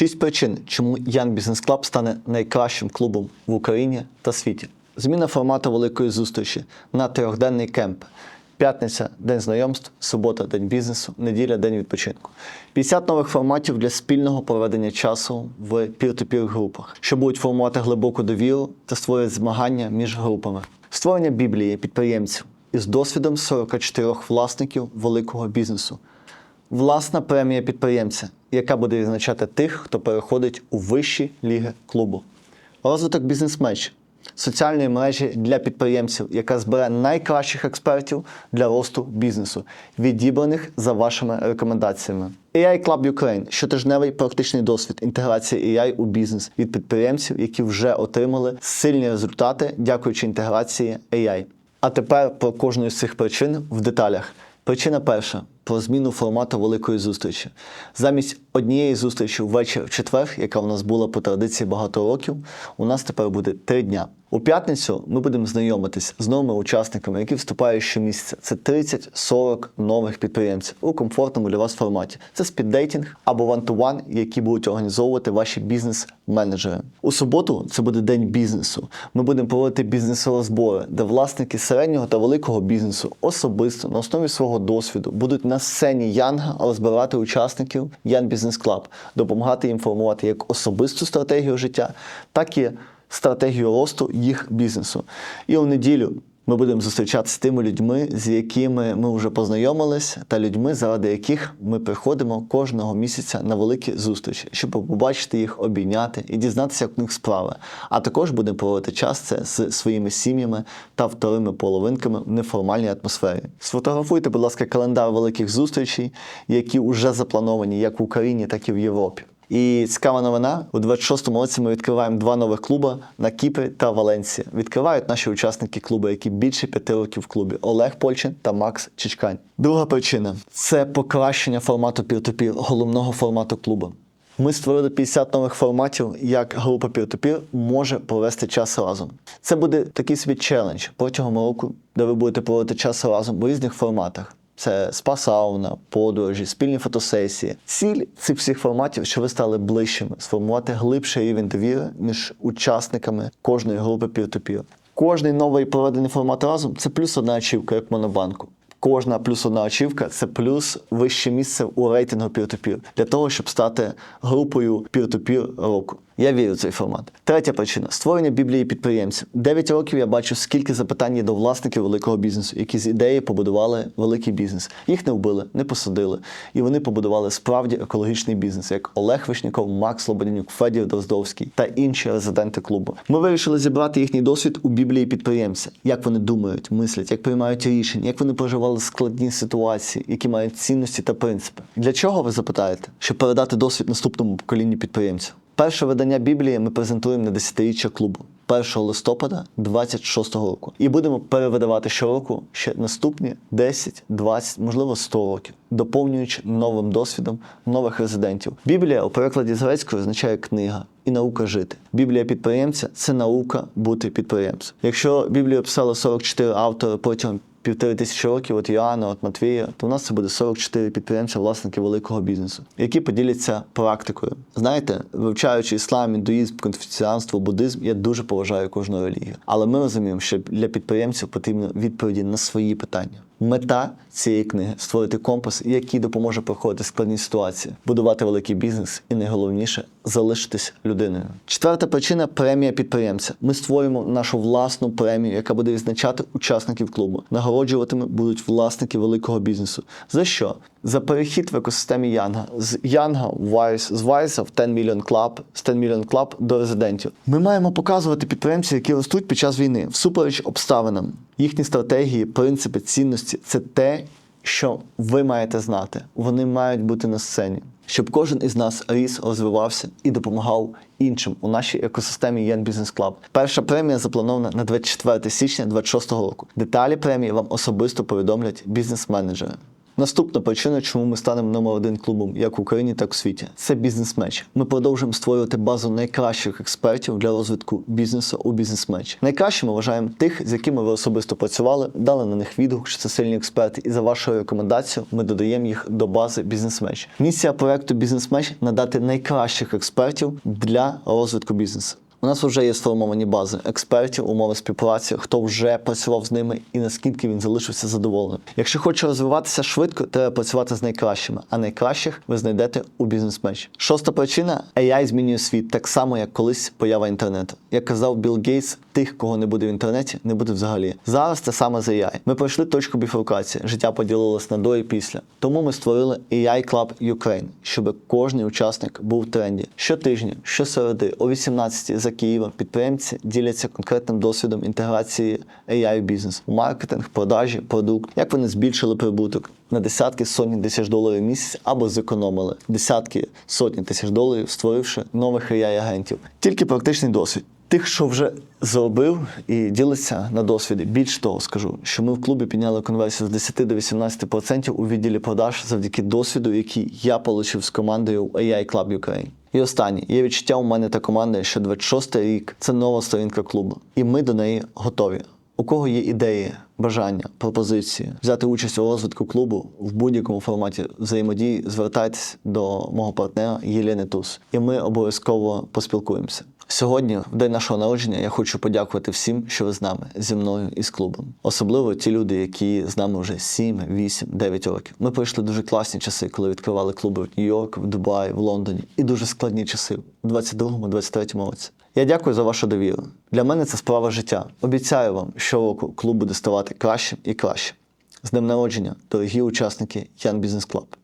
Шість причин, чому Ян Бізнес Клаб стане найкращим клубом в Україні та світі. Зміна формату великої зустрічі на трьохденний кемп. П'ятниця день знайомств, субота день бізнесу, неділя день відпочинку. 50 нових форматів для спільного проведення часу в пір-ту-пір групах, що будуть формувати глибоку довіру та створюють змагання між групами. Створення біблії підприємців із досвідом 44 власників великого бізнесу. Власна премія підприємця, яка буде відзначати тих, хто переходить у вищі ліги клубу. Розвиток бізнес-меч соціальної мережі для підприємців, яка збере найкращих експертів для росту бізнесу, відібраних за вашими рекомендаціями. AI Club Ukraine – щотижневий практичний досвід інтеграції AI у бізнес від підприємців, які вже отримали сильні результати, дякуючи інтеграції AI. А тепер про кожну з цих причин в деталях. Причина перша про зміну формату великої зустрічі. Замість однієї зустрічі ввечері в четвер, яка у нас була по традиції багато років, у нас тепер буде три дня. У п'ятницю ми будемо знайомитись з новими учасниками, які вступають щомісяця. Це 30-40 нових підприємців у комфортному для вас форматі. Це спіддейтинг або one-to-one, які будуть організовувати ваші бізнес-менеджери. У суботу це буде день бізнесу. Ми будемо проводити бізнесові збори, де власники середнього та великого бізнесу особисто на основі свого досвіду будуть на сцені Янга збирати учасників Ян Бізнес Клаб, допомагати їм формувати як особисту стратегію життя, так і стратегію росту їх бізнесу. І у неділю ми будемо зустрічатися з тими людьми, з якими ми вже познайомились, та людьми, заради яких ми приходимо кожного місяця на великі зустрічі, щоб побачити їх, обійняти і дізнатися, як у них справи. А також будемо проводити час це з своїми сім'ями та вторими половинками в неформальній атмосфері. Сфотографуйте, будь ласка, календар великих зустрічей, які вже заплановані як в Україні, так і в Європі. І цікава новина: у 26-му році ми відкриваємо два нових клуби на Кіпрі та Валенсії. Відкривають наші учасники клубу, які більше п'яти років в клубі: Олег Польчин та Макс Чичкань. Друга причина це покращення формату пір-ту-пір, головного формату клубу. Ми створили 50 нових форматів, як група пір-ту-пір може провести час разом. Це буде такий собі челендж протягом року, де ви будете проводити час разом у різних форматах. Це спа-сауна, подорожі, спільні фотосесії. Ціль цих всіх форматів, щоб ви стали ближчими, сформувати глибший рівень довіри між учасниками кожної групи пір-ту-пір. Кожний новий проведений формат разом це плюс одна ачівка, як монобанку. Кожна плюс одна ачівка це плюс вище місце у рейтингу пір-ту-пір для того, щоб стати групою пір-ту-пір року. Я вірю в цей формат. Третя причина створення біблії підприємців. Дев'ять років я бачу, скільки запитань є до власників великого бізнесу, які з ідеї побудували великий бізнес. Їх не вбили, не посадили. І вони побудували справді екологічний бізнес, як Олег Вишняков, Макс Лободянюк, Федір Дроздовський та інші резиденти клубу. Ми вирішили зібрати їхній досвід у біблії підприємця, як вони думають, мислять, як приймають рішення, як вони проживали складні ситуації, які мають цінності та принципи. Для чого ви запитаєте? Щоб передати досвід наступному поколінню підприємців. Перше видання Біблії ми презентуємо на десятиріччя клубу 1 листопада 26 року. І будемо перевидавати щороку ще наступні 10, 20, можливо 100 років, доповнюючи новим досвідом нових резидентів. Біблія у перекладі з грецької означає книга. І наука жити. Біблія підприємця це наука бути підприємцем. Якщо Біблію писали 44 автори протягом півтори тисячі років от Йоанна, от Матвія, то в нас це буде 44 підприємця, власники великого бізнесу, які поділяться практикою. Знаєте, вивчаючи іслам, індуїзм, конфуціанство, буддизм, я дуже поважаю кожну релігію. Але ми розуміємо, що для підприємців потрібно відповіді на свої питання. Мета цієї книги створити компас, який допоможе проходити складні ситуації, будувати великий бізнес і найголовніше залишитись людиною. Четверта причина премія підприємця. Ми створюємо нашу власну премію, яка буде відзначати учасників клубу. Нагороджуватиме будуть власники великого бізнесу. За що? За перехід в екосистемі Янга з Янга Вайс, з Вайса в 10 Million Club, з 10 Million Club до резидентів. Ми маємо показувати підприємців, які ростуть під час війни, всупереч обставинам. Їхні стратегії, принципи, цінності це те, що ви маєте знати. Вони мають бути на сцені, щоб кожен із нас ріс, розвивався і допомагав іншим у нашій екосистемі Yen Business Club. Перша премія запланована на 24 січня 2026 року. Деталі премії вам особисто повідомлять бізнес-менеджери. Наступна причина, чому ми станемо номер один клубом як в Україні, так і в світі, це бізнес-меч. Ми продовжуємо створювати базу найкращих експертів для розвитку бізнесу у бізнес-мечі. Найкращими вважаємо тих, з якими ви особисто працювали, дали на них відгук, що це сильні експерти, і за вашою рекомендацією ми додаємо їх до бази бізнес-меч. Місія проекту бізнес-меч надати найкращих експертів для розвитку бізнесу. У нас вже є сформовані бази експертів, умови співпраці, хто вже працював з ними і наскільки він залишився задоволеним. Якщо хоче розвиватися швидко, треба працювати з найкращими, а найкращих ви знайдете у бізнес-мечі. Шоста причина AI змінює світ так само, як колись поява інтернету. Як казав Білл Гейтс, тих, кого не буде в інтернеті, не буде взагалі. Зараз це саме з AI. Ми пройшли точку біфуркації. Життя поділилось на до і після. Тому ми створили AI Club Ukraine, щоб кожен учасник був в тренді. Щотижня, щосереди, о 18 за Києва підприємці діляться конкретним досвідом інтеграції AI в бізнес, маркетинг, продажі, продукт, як вони збільшили прибуток на десятки сотні тисяч доларів в місяць або зекономили десятки сотні тисяч доларів, створивши нових AI агентів. Тільки практичний досвід. Тих, що вже зробив і ділиться на досвіді. Більш того, скажу, що ми в клубі підняли конверсію з 10 до 18% у відділі продаж завдяки досвіду, який я отримав з командою AI Club Ukraine. І останнє є відчуття у мене та команди, що 26-й рік це нова сторінка клубу, і ми до неї готові. У кого є ідеї, бажання, пропозиції взяти участь у розвитку клубу в будь-якому форматі взаємодії, звертайтесь до мого партнера Єлени Тус, і ми обов'язково поспілкуємося. Сьогодні, в день нашого народження, я хочу подякувати всім, що ви з нами, зі мною і з клубом. Особливо ті люди, які з нами вже 7, 8, 9 років. Ми пройшли дуже класні часи, коли відкривали клуби в Нью-Йорк, в Дубаї, в Лондоні, і дуже складні часи в 22-23 році. Я дякую за вашу довіру. Для мене це справа життя. Обіцяю вам, що року клуб буде ставати кращим і кращим. З днем народження, дорогі учасники Ян Бізнес Клаб.